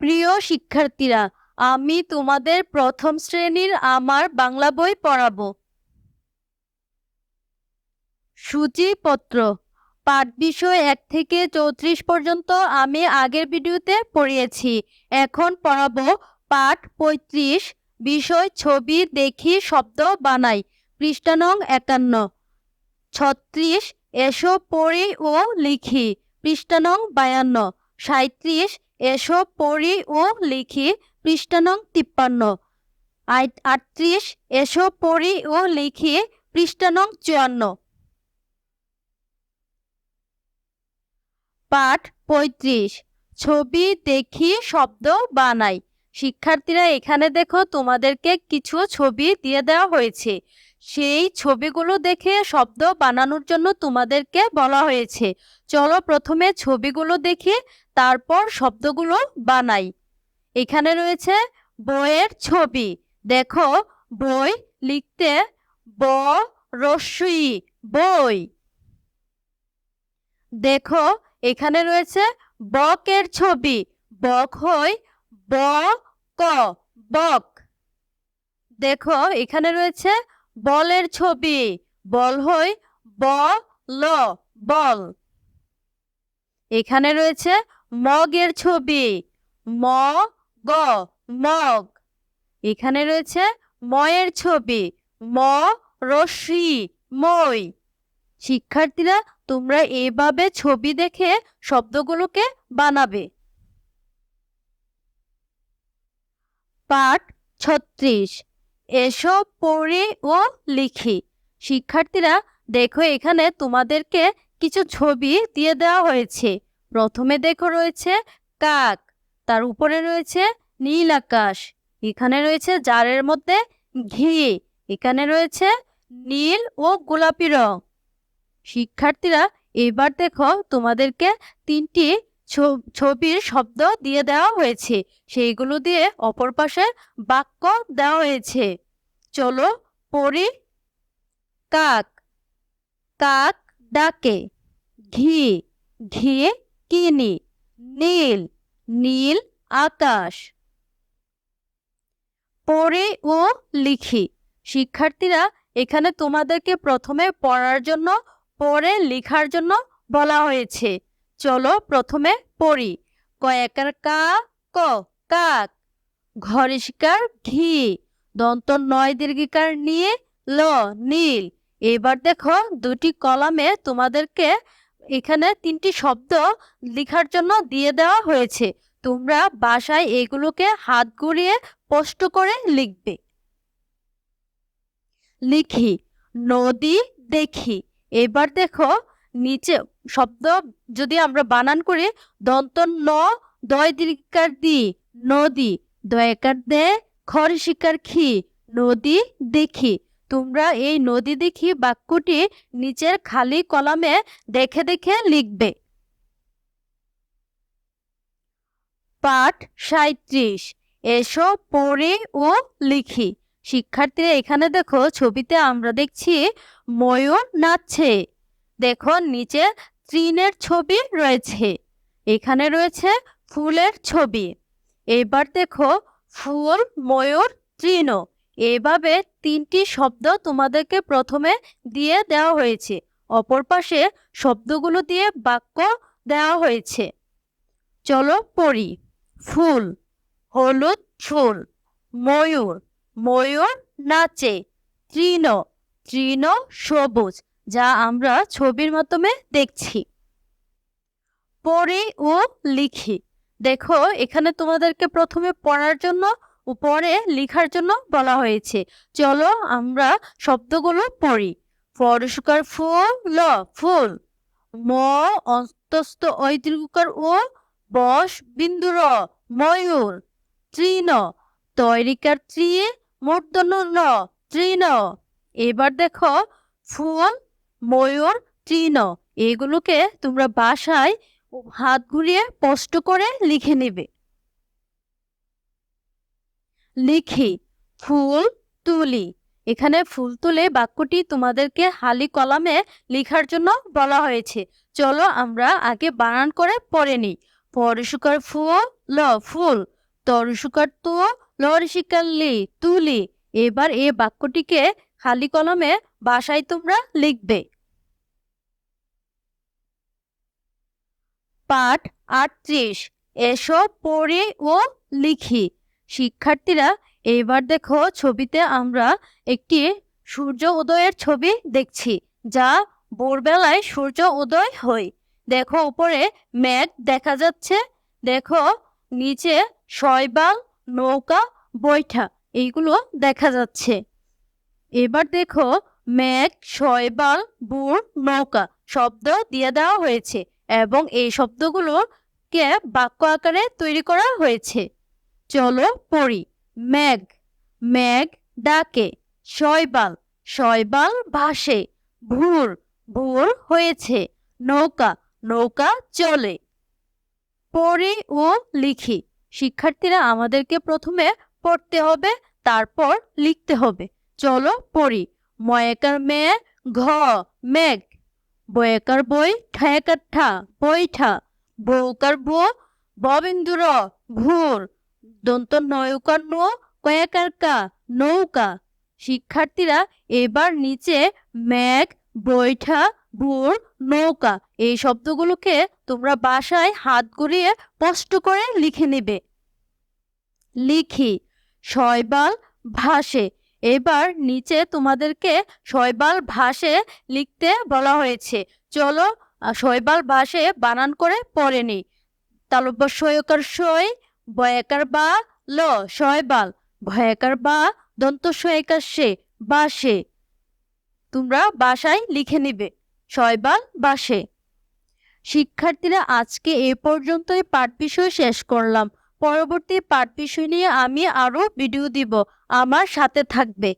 প্রিয় শিক্ষার্থীরা, আমি তোমাদের প্রথম শ্রেণির আমার বাংলা বই পড়াবো। সূচিপত্র। পাঠ বিষয় এক থেকে চৌত্রিশ পর্যন্ত আমি আগের ভিডিওতে পড়িয়েছি। এখন পড়াবো পাঠ পঁয়ত্রিশ, বিষয় ছবি দেখি শব্দ বানাই, পৃষ্ঠা নং একান্ন। ছত্রিশ, এসো পড়ি ও লিখি, পৃষ্ঠা নং বায়ান্ন। সাঁত্রিশ এসো পড়ি ও লিখি পৃষ্ঠা নং তিপ্পান্ন। আট- আটত্রিশ এসো পড়ি ও লিখি পৃষ্ঠা নং চুয়ান্ন। পাঠ পঁয়ত্রিশ, ছবি দেখি, শব্দ বানাই। শিক্ষার্থীরা এখানে দেখো তোমাদেরকে কিছু ছবি দিয়ে দেওয়া হয়েছে। সেই ছবিগুলো দেখে শব্দ বানানোর জন্য তোমাদেরকে বলা হয়েছে। চলো প্রথমে ছবিগুলো দেখি, তারপর শব্দগুলো বানাই। এখানে রয়েছে বইয়ের ছবি। দেখো, বই লিখতে ব রস্যই বই। দেখো, এখানে রয়েছে বকের ছবি। বক হই ব, ক, বক। দেখো, এখানে রয়েছে বলের ছবি। বল হই ব ল, বল। এখানে রয়েছে মগের ছবি। ম, গ, মগ। এখানে রয়েছে ময়ের ছবি। ম, রশ্মি, মই। শিক্ষার্থীরা, তোমরা এভাবে ছবি দেখে শব্দগুলোকে বানাবে। পাঠ ছত্রিশ। এসো পড়ি ও লিখি। শিক্ষার্থীরা, দেখো এখানে তোমাদেরকে কিছু ছবি দিয়ে দেওয়া হয়েছে। প্রথমে দেখো রয়েছে কাক, তার উপরে রয়েছে নীল আকাশ, এখানে রয়েছে জারের মধ্যে ঘি, এখানে রয়েছে নীল ও গোলাপি রং। শিক্ষার্থীরা, এবার দেখো তোমাদেরকে তিনটি ছবির শব্দ দিয়ে দেওয়া হয়েছে। সেইগুলো দিয়ে অপর পাশে বাক্য দেওয়া হয়েছে। চলো পড়ি। কাক। কাক ডাকে। ঘি। ঘি, কিনি। নীল। নীল আকাশ। পড়ে ও লিখি। শিক্ষার্থীরা, এখানে তোমাদেরকে প্রথমে পড়ার জন্য পড়ে লেখার জন্য বলা হয়েছে। চলো প্রথমে পড়ি। কয়েকার কা, ক, কাক। ঘরে শিকার ঘি। দন্ত নয় দীর্ঘিকার নিয়ে ল, নীল। এবার দেখো দুটি কলামে তোমাদেরকে এখানে তিনটি শব্দ লেখার জন্য দিয়ে দেওয়া হয়েছে। তোমরা বাসায় এগুলোকে হাত ঘুরিয়ে স্পষ্ট করে লিখবে। লিখি, নদী দেখি। এবার দেখো নিচে শব্দ যদি আমরা বানান করি দন্ত ন দয় দীর্ঘিকার দি, নদী দয়কার দে খর শিকার খি, নদী দেখি। তোমরা এই নদী দেখি বাক্যটি নিচের খালি কলামে দেখে দেখে লিখবে। পাঠ সাঁত্রিশ এসো পড়ে ও লিখি। শিক্ষার্থীরা এখানে দেখো, ছবিতে আমরা দেখছি, ময়ূর নাচছে। দেখো নিচে তৃণের ছবি রয়েছে। এখানে রয়েছে ফুলের ছবি। এবার দেখো, ফুল, ময়ূর, তৃণ। এভাবে তিনটি শব্দ তোমাদেরকে প্রথমে দিয়ে দেওয়া হয়েছে। অপর পাশে শব্দগুলো দিয়ে বাক্য দেওয়া হয়েছে। চলো পড়ি। ফুল, হলুদ ফুল, ময়ূর ময়ূর নাচে, তৃণ তৃণ সবুজ। যা আমরা ছবির মাধ্যমে দেখছি। পড়ি ও লিখি। দেখো, এখানে তোমাদেরকে প্রথমে পড়ার জন্য, পরে লেখার জন্য বলা হয়েছে। চলো আমরা শব্দগুলো পড়ি। পরস্কার ফুল, ল, ফুল। ম, অন্তস্থ ঐদীর্ঘকার ও বস বিন্দুর, ময়ূর। তৃণ, তৈরিকার ত্রি মূর্ধন্য তৃণ। এবার দেখো, ফুল ময়ূর, তৃণ, এগুলোকে তোমরা বাসায় হাত ঘুরিয়ে স্পষ্ট করে লিখে নেবে। লিখি, ফুল, তুলি। এখানে ফুল তুলে বাক্যটি তোমাদেরকে হালি কলামে লেখার জন্য বলা হয়েছে। চলো আমরা আগে বানান করে পড়ে নিই। ফরসুকার ফুল, ল, ফুল। তরসুকার তু লি, তুলি। এবার এ বাক্যটিকে খালি কলমে বাসায় তোমরা লিখবে। পাঠ আটত্রিশ। এসো পড়ি ও লিখি। শিক্ষার্থীরা এবার দেখো ছবিতে আমরা একটি সূর্য উদয়ের ছবি দেখছি, যা ভোরবেলায় সূর্য উদয় হয়। দেখো উপরে মেঘ দেখা যাচ্ছে, দেখো নিচে শয়বাল, নৌকা, বৈঠা, এইগুলো দেখা যাচ্ছে। এবার দেখো মেঘ শৈবাল বুড়, নৌকা শব্দ দিয়ে দেওয়া হয়েছে এবং এই শব্দগুলোকে বাক্য আকারে তৈরি করা হয়েছে। চলো পড়ি। মেঘ মেঘ ডাকে শৈবাল শৈবাল ভাসে, ভুর ভুর হয়েছে, নৌকা নৌকা চলে। পড়ি ও লিখি। শিক্ষার্থীরা আমাদেরকে প্রথমে পড়তে হবে, তারপর লিখতে হবে। চলো পড়ি। ময়েকার মেয়ে ঘ, মেঘ। বয়েকার বই ঠায়কার ঠা। বৈঠা বৌকার বো ববিন্দুর ঘুর। দন্ত নৌকার নো কয়াকার কা, নৌকা। শিক্ষার্থীরা এবার নিচে মেঘ বৈঠা ভুর নৌকা এই শব্দগুলোকে তোমরা বাসায় হাত ঘুরিয়ে স্পষ্ট করে লিখে নেবে। লিখি শৈবাল ভাসে। এবার নিচে তোমাদেরকে শৈবাল ভাষে লিখতে বলা হয়েছে। চলো শৈবাল ভাসে বানান করে পড়ে নি তালব্য সয়কার সই বয়াকার বা ল, শৈবাল। ভয়াকার বা দন্ত সয়কার সে বাসে তোমরা বাসায় লিখে নিবে, শৈবাল বাসে শিক্ষার্থীরা আজকে এ পর্যন্তই পাঠ বিষয় শেষ করলাম। পরবর্তী পাঠ বিষয় নিয়ে আমি আরও ভিডিও দিব। আমার সাথে থাকবে।